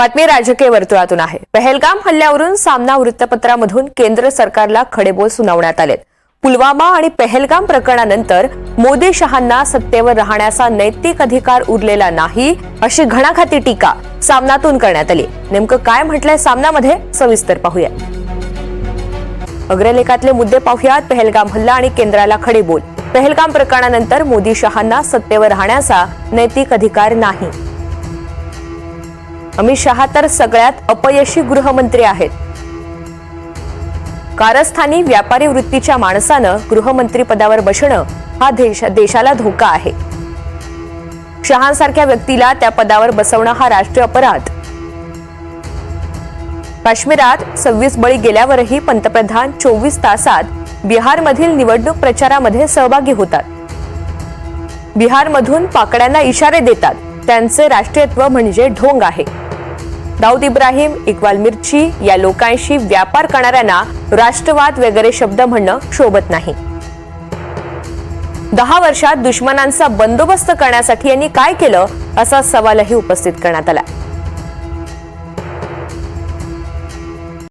बातमी राजकीय वर्तुळातून आहे. पहलगाम हल्ल्यावरून सामना वृत्तपत्रामधून केंद्र सरकारला खडेबोल सुनावण्यात आलेत. पुलवामा आणि पहलगाम प्रकरणानंतर मोदी शहांना सत्तेवर राहण्याचा नैतिक अधिकार उरलेला नाही अशी घणाघाती टीका सामनातून करण्यात आली. नेमकं काय म्हटलंय सामनामध्ये? सविस्तर पाहूया अग्रलेखातले मुद्दे पाहूयात. पहलगाम हल्ला आणि केंद्राला खडेबोल. पहलगाम प्रकरणानंतर मोदी शहांना सत्तेवर राहण्याचा नैतिक अधिकार नाही. अमित शहा तर सगळ्यात अपयशी गृहमंत्री आहेत. कारस्थानी व्यापारी वृत्तीच्या माणसानं गृहमंत्री पदावर बसणं हा देश देशाला धोका आहे. शहांसारख्या व्यक्तीला त्या पदावर बसवणं हा राष्ट्रीय अपराध. काश्मीरात सव्वीस बळी गेल्यावरही पंतप्रधान चोवीस तासात बिहारमधील निवडणूक प्रचारामध्ये सहभागी होतात. बिहारमधून पाकड्यांना इशारे देतात. त्यांचे राष्ट्रीयत्व म्हणजे ढोंग आहे. दाऊद इब्राहिम इक्बाल मिर्ची या लोकांशी व्यापार करणाऱ्यांना राष्ट्रवाद वगैरे शब्द म्हणणं शोभत नाही. दहा वर्षात दुश्मनांचा बंदोबस्त करण्यासाठी यांनी काय केलं असा सवालही उपस्थित करण्यात आला.